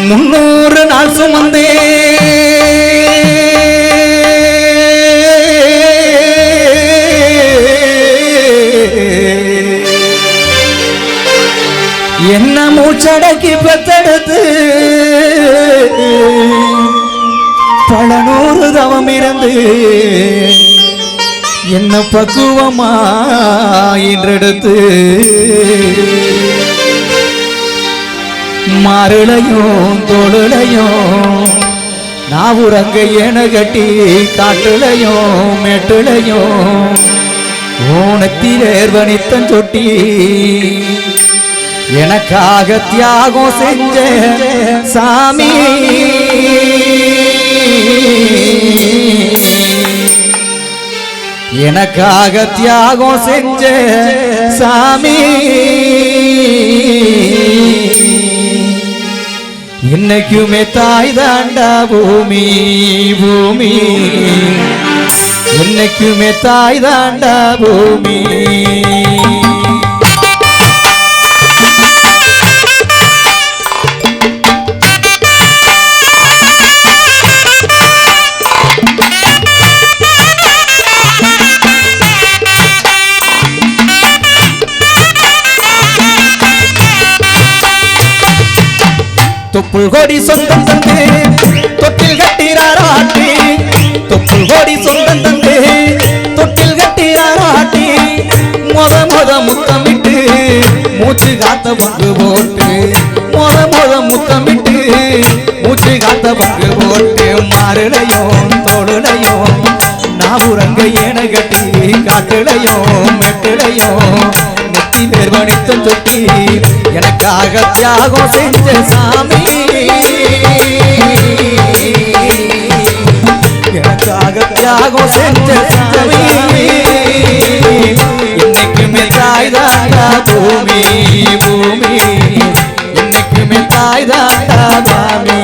முன்னூறு நாள் சுமந்தே. என்ன மூச்சடக்கி பெத்தெடுத்து பல நூறு தவம் இருந்து என்ன பக்குவமா இன்றெடுத்து மாறுளையும் தொழுளையும் நான் உறங்க என கட்டி காட்டுளையும் காட்டுலையும் ஓணத்தில் ஏர்வனித்தன் சொட்டி. எனக்காக தியாகம் செஞ்ச சாமி. எனக்காக தியாகம் செஞ்ச சாமி. இன்னைக்குமே தாய் தாண்டா பூமி பூமி. இன்னைக்குமே தாய் தாண்டா பூமி. தொப்புள்கோடி சொந்தம் தந்து தொட்டில் கட்டிராராட்டி தொப்புள் கொடி சொந்தம் தந்து தொட்டில் கட்டிராராட்டி மொத மொத முத்தமிட்டு மூச்சு காத்த பங்கு போட்டு மொத மொத முத்தமிட்டு மூச்சு காத்த பங்கு போட்டு மாறுலையும் தோளுலையும் நாவுரங்க ஏன கட்டி காட்டுலையும் மெட்டுலையும் நெத்தி நிர்வனித்தம் தொட்டி எனக்காக தியாகம் செஞ்ச சாமி எனக்காக தியாகம் செஞ்ச சாமி என்னைக்குமே தாய் தாண்டா பூமி பூமி என்னைக்குமே தாய் தாண்டா சாமி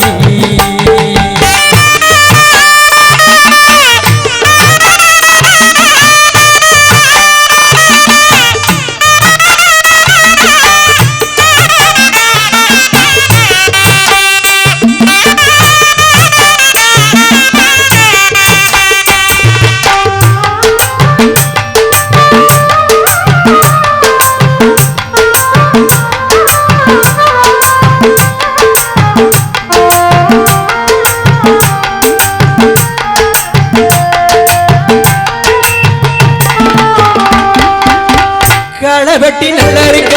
கட்டி வெட்டி நல்லறிக்க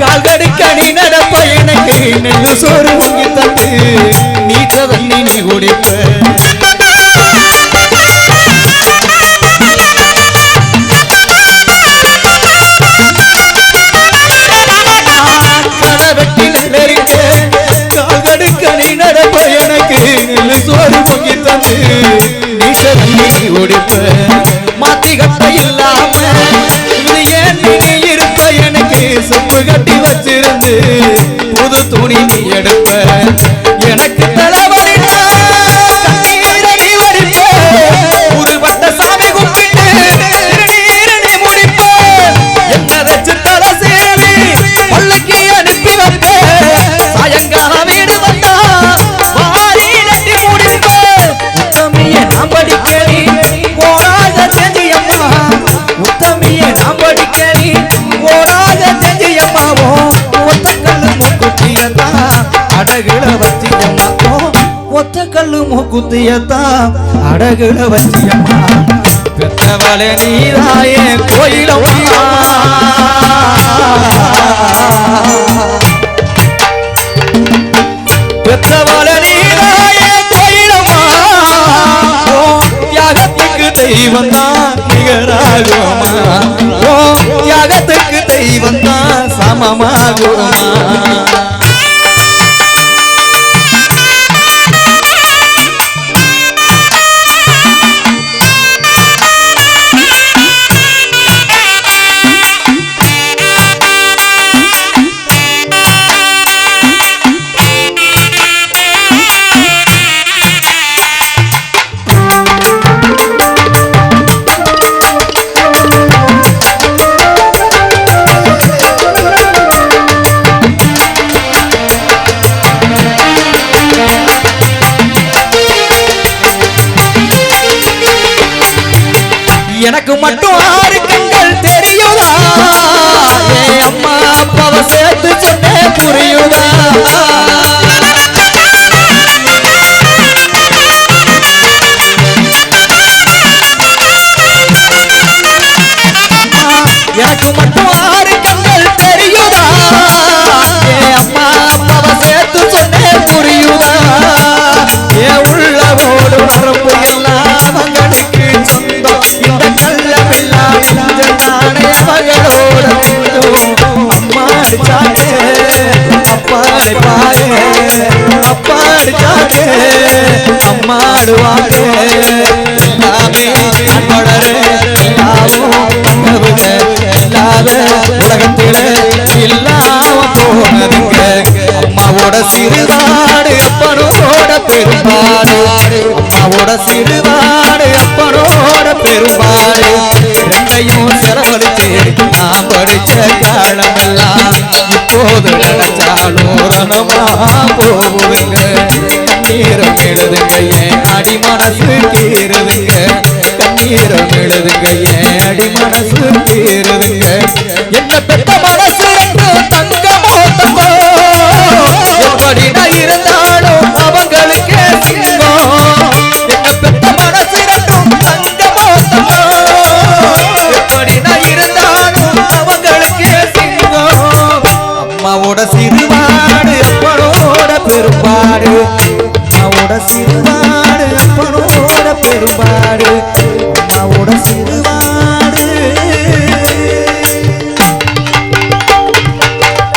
கால் கடுக்க நட நடப்ப நெல்லு சோறு வாங்கி தந்து நீச்ச தண்ணி நீ குடிப்ப. களை வெட்டி நல்லறிக்க கால் கடுக்க நீ நடப்ப நெல்லு சோறு தந்து தண்ணி நீ குடிப்ப. புது துணி நீ எடுப்ப. குத்தியத்தான் அடகுல வச்சியம்மா. பெத்தவளே நீதாயே கோயிலம்மா. பெத்தவள நீராயே கோயிலம்மா. ஓ தியாகத்துக்கு தெய்வம் தான் நிகராகுமா? ஓ தியாகத்துக்கு தெய்வம் தான் சமமாகுமா? அம்மாடு வாட்டே எல்லாமே நான் வளர இல்லாத உலகத்தில இல்லாம போனதுங்க. அம்மாவோட சிறுவாடு அப்பனோட பெரும்பாடு அம்மாவோட சிறுவாடு அப்பனோட பெரும்பாடு ரெண்டையும் செலவழிச்சு நான் படிச்ச காலமெல்லாம் இப்போது நினைச்சாலும் ரணமா போகுதுங்க. எழுதுங்க அடி மனசு தீருதுங்க. கண்ணீரம் எழுதுங்க என் அடி மனசு தீருதுங்க?